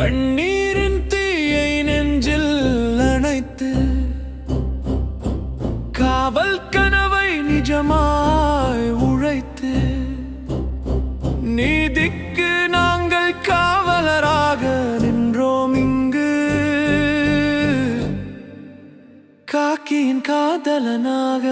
கண்ணீரின் தீயை நெஞ்சில் அணைத்து காவல் கனவை நிஜமாய் உழைத்து நீதிக்கு நாங்கள் காவலராக நின்றோம் இங்கு. காக்கியின் காதலனாக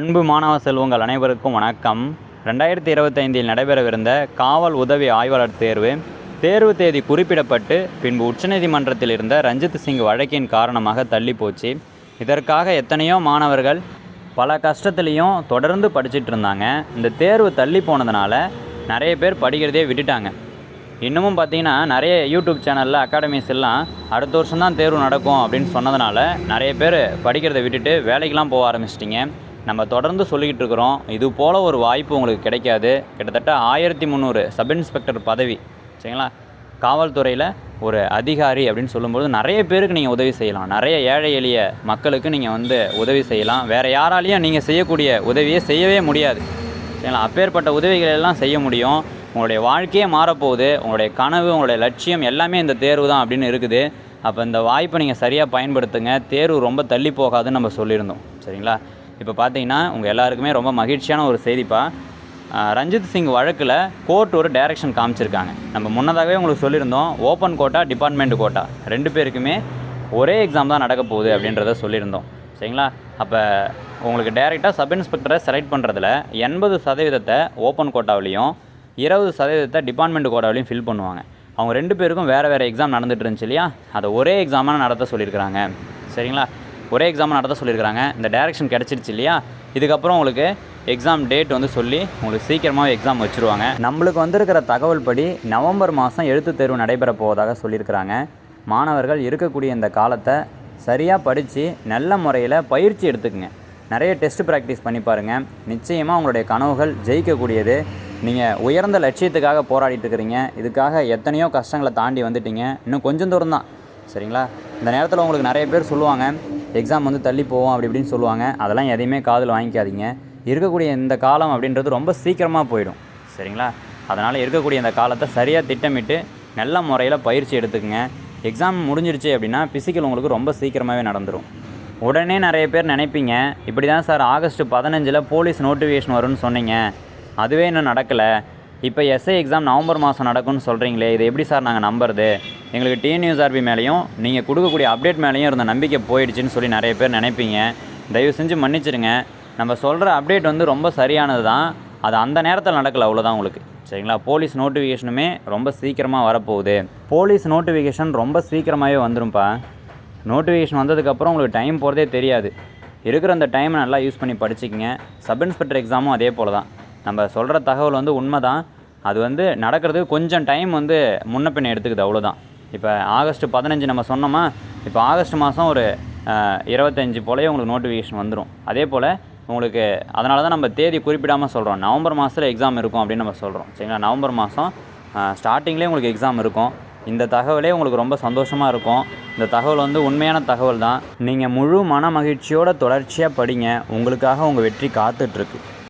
அன்பு மாணவ செல்வங்கள் அனைவருக்கும் வணக்கம். ரெண்டாயிரத்தி இருபத்தைந்தில் நடைபெறவிருந்த காவல் உதவி ஆய்வாளர் தேர்வு தேர்வு தேதி குறிப்பிடப்பட்டு பின்பு உச்சநீதிமன்றத்தில் இருந்த ரஞ்சித் சிங் வழக்கின் காரணமாக தள்ளி போச்சு இதற்காக எத்தனையோ மாணவர்கள் பல கஷ்டத்துலேயும் தொடர்ந்து படிச்சுட்டு இருந்தாங்க. இந்த தேர்வு தள்ளி போனதுனால நிறைய பேர் படிக்கிறதே விட்டுட்டாங்க. இன்னமும் பார்த்தீங்கன்னா நிறைய யூடியூப் சேனலில் அகாடமிஸ் எல்லாம் அடுத்த வருஷம் தான் தேர்வு நடக்கும் அப்படின்னு சொன்னதுனால நிறைய பேர் படிக்கிறதை விட்டுட்டு வேலைக்கெலாம் போக ஆரம்பிச்சிட்டிங்க. நம்ம தொடர்ந்து சொல்லிக்கிட்டு இருக்கிறோம். இது போல் ஒரு வாய்ப்பு உங்களுக்கு கிடைக்காது. கிட்டத்தட்ட ஆயிரத்தி முந்நூறு சப் இன்ஸ்பெக்டர் பதவி சரிங்களா? காவல்துறையில் ஒரு அதிகாரி அப்படின்னு சொல்லும்போது நிறைய பேருக்கு நீங்கள் உதவி செய்யலாம். நிறைய ஏழை எளிய மக்களுக்கு நீங்கள் வந்து உதவி செய்யலாம். வேறு யாராலையும் நீங்கள் செய்யக்கூடிய உதவியை செய்யவே முடியாது. சரிங்களா? அப்பேற்பட்ட உதவிகள் எல்லாம் செய்ய முடியும். உங்களுடைய வாழ்க்கையே மாறப்போகுது. உங்களுடைய கனவு உங்களுடைய லட்சியம் எல்லாமே இந்த தேர்வு தான் அப்படின்னு இருக்குது. அப்போ இந்த வாய்ப்பை நீங்கள் சரியாக பயன்படுத்துங்க. தேர்வு ரொம்ப தள்ளி போகாதுன்னு நம்ம சொல்லியிருந்தோம். சரிங்களா? இப்போ பார்த்தீங்கன்னா உங்கள் எல்லாருக்குமே ரொம்ப மகிழ்ச்சியான ஒரு செய்திப்பா. ரஞ்சித் சிங் வழக்கில் கோர்ட் ஒரு டைரக்ஷன் காமிச்சிருக்காங்க. நம்ம முன்னதாகவே உங்களுக்கு சொல்லியிருந்தோம் ஓப்பன் கோட்டா டிபார்ட்மெண்ட் கோட்டா ரெண்டு பேருக்குமே ஒரே எக்ஸாம் தான் நடக்க போகுது அப்படின்றத சொல்லியிருந்தோம். சரிங்களா? அப்போ உங்களுக்கு டைரெக்டாக சப் இன்ஸ்பெக்டரை செலக்ட் பண்ணுறதுல எண்பது சதவீதத்தை ஓப்பன் கோட்டாவிலையும் இருபது சதவீதத்தை டிபார்ட்மெண்ட் கோட்டாவிலையும் ஃபில் பண்ணுவாங்க. அவங்க ரெண்டு பேருக்கும் வேறு வேறு எக்ஸாம் நடந்துகிட்டு இருந்துச்சு இல்லையா? அதை ஒரே எக்ஸாமாக நடத்த சொல்லியிருக்கிறாங்க. சரிங்களா? ஒரே எக்ஸாம் நடத்த சொல்லியிருக்கிறாங்க. இந்த டைரக்ஷன் கிடச்சிருச்சு இல்லையா? இதுக்கப்புறம் உங்களுக்கு எக்ஸாம் டேட் வந்து சொல்லி உங்களுக்கு சீக்கிரமாகவே எக்ஸாம் வச்சுருவாங்க. நம்மளுக்கு வந்திருக்கிற தகவல் படி நவம்பர் மாதம் எழுத்துத் தேர்வு நடைபெற போவதாக சொல்லியிருக்கிறாங்க. மாணவர்கள் இருக்கக்கூடிய இந்த காலத்தை சரியாக படித்து நல்ல முறையில் பயிற்சி எடுத்துக்கங்க. நிறைய டெஸ்ட் ப்ராக்டிஸ் பண்ணி பாருங்கள் நிச்சயமாக உங்களுடைய கனவுகள் ஜெயிக்கக்கூடியது. நீங்கள் உயர்ந்த லட்சியத்துக்காக போராடிட்டு இருக்கிறீங்க. இதுக்காக எத்தனையோ கஷ்டங்களை தாண்டி வந்துட்டீங்க. இன்னும் கொஞ்சம் தூரம் தான். சரிங்களா? இந்த நேரத்தில் உங்களுக்கு நிறைய பேர் சொல்லுவாங்க. எக்ஸாம் வந்து தள்ளி போவோம் அப்படி இப்படின்னு சொல்லுவாங்க. அதெல்லாம் எதையுமே காதில் வாங்கிக்காதீங்க. இருக்கக்கூடிய இந்த காலம் அப்படின்றது ரொம்ப சீக்கிரமாக போயிடும். சரிங்களா? அதனால் இருக்கக்கூடிய இந்த காலத்தை சரியாக திட்டமிட்டு நல்ல முறையில் பயிற்சி எடுத்துக்கங்க. எக்ஸாம் முடிஞ்சிருச்சு அப்படின்னா பிசிக்கல் உங்களுக்கு ரொம்ப சீக்கிரமாகவே நடந்துடும் உடனே நிறைய பேர் நினைப்பீங்க இப்படி தான் சார் ஆகஸ்ட் பதினஞ்சில் போலீஸ் நோட்டிஃபிகேஷன் வரும்னு சொன்னீங்க. அதுவே இன்னும் நடக்கலை. இப்போ எஸ்ஐ எக்ஸாம் நவம்பர் மாதம் நடக்கும்னு சொல்கிறீங்களே இது எப்படி சார் நாங்கள் நம்புறது? எங்களுக்கு டிஎன்யூஎஸ்ஆர்பி மேலேயும் நீங்கள் கொடுக்கக்கூடிய அப்டேட் மேலேயும் இருந்த நம்பிக்கை போயிடுச்சுன்னு சொல்லி நிறைய பேர் நினைப்பீங்க. தயவு செஞ்சு மன்னிச்சிடுங்க. நம்ம சொல்கிற அப்டேட் வந்து ரொம்ப சரியானது தான். அது அந்த நேரத்தில் நடக்கலை அவ்வளோதான் உங்களுக்கு. சரிங்களா? போலீஸ் நோட்டிஃபிகேஷனுமே ரொம்ப சீக்கிரமாக வரப்போகுது. போலீஸ் நோட்டிஃபிகேஷன் ரொம்ப சீக்கிரமாகவே வந்துரும்ப்பா நோட்டிஃபிகேஷன் வந்ததுக்கப்புறம் உங்களுக்கு டைம் போகிறதே தெரியாது. இருக்கிற அந்த டைமை நல்லா யூஸ் பண்ணி படிச்சுக்கிங்க. சப் இன்ஸ்பெக்டர் எக்ஸாமும் அதே போல் தான். நம்ம சொல்கிற தகவல் வந்து உண்மை தான் அது வந்து நடக்கிறதுக்கு கொஞ்சம் டைம் வந்து முன்ன பின்ன எடுத்துக்குது அவ்வளோதான் இப்போ ஆகஸ்ட் பதினஞ்சு நம்ம சொன்னோமா இப்போ ஆகஸ்ட் மாதம் ஒரு இருபத்தஞ்சு போலயே உங்களுக்கு நோட்டிஃபிகேஷன் வந்துடும் அதே போல் உங்களுக்கு அதனால தான் நம்ம தேதி குறிப்பிடாமல் சொல்கிறோம் நவம்பர் மாதத்தில் எக்ஸாம் இருக்கும் அப்படின்னு நம்ம சொல்கிறோம் சரிங்களா? நவம்பர் மாதம் ஸ்டார்டிங்லேயே உங்களுக்கு எக்ஸாம் இருக்கும். இந்த தகவலே உங்களுக்கு ரொம்ப சந்தோஷமாக இருக்கும். இந்த தகவல் வந்து உண்மையான தகவல் தான் நீங்கள் முழு மன மகிழ்ச்சியோட தொடர்ச்சியாக படிங்க. உங்களுக்காக உங்கள் வெற்றி காத்துட்ருக்கு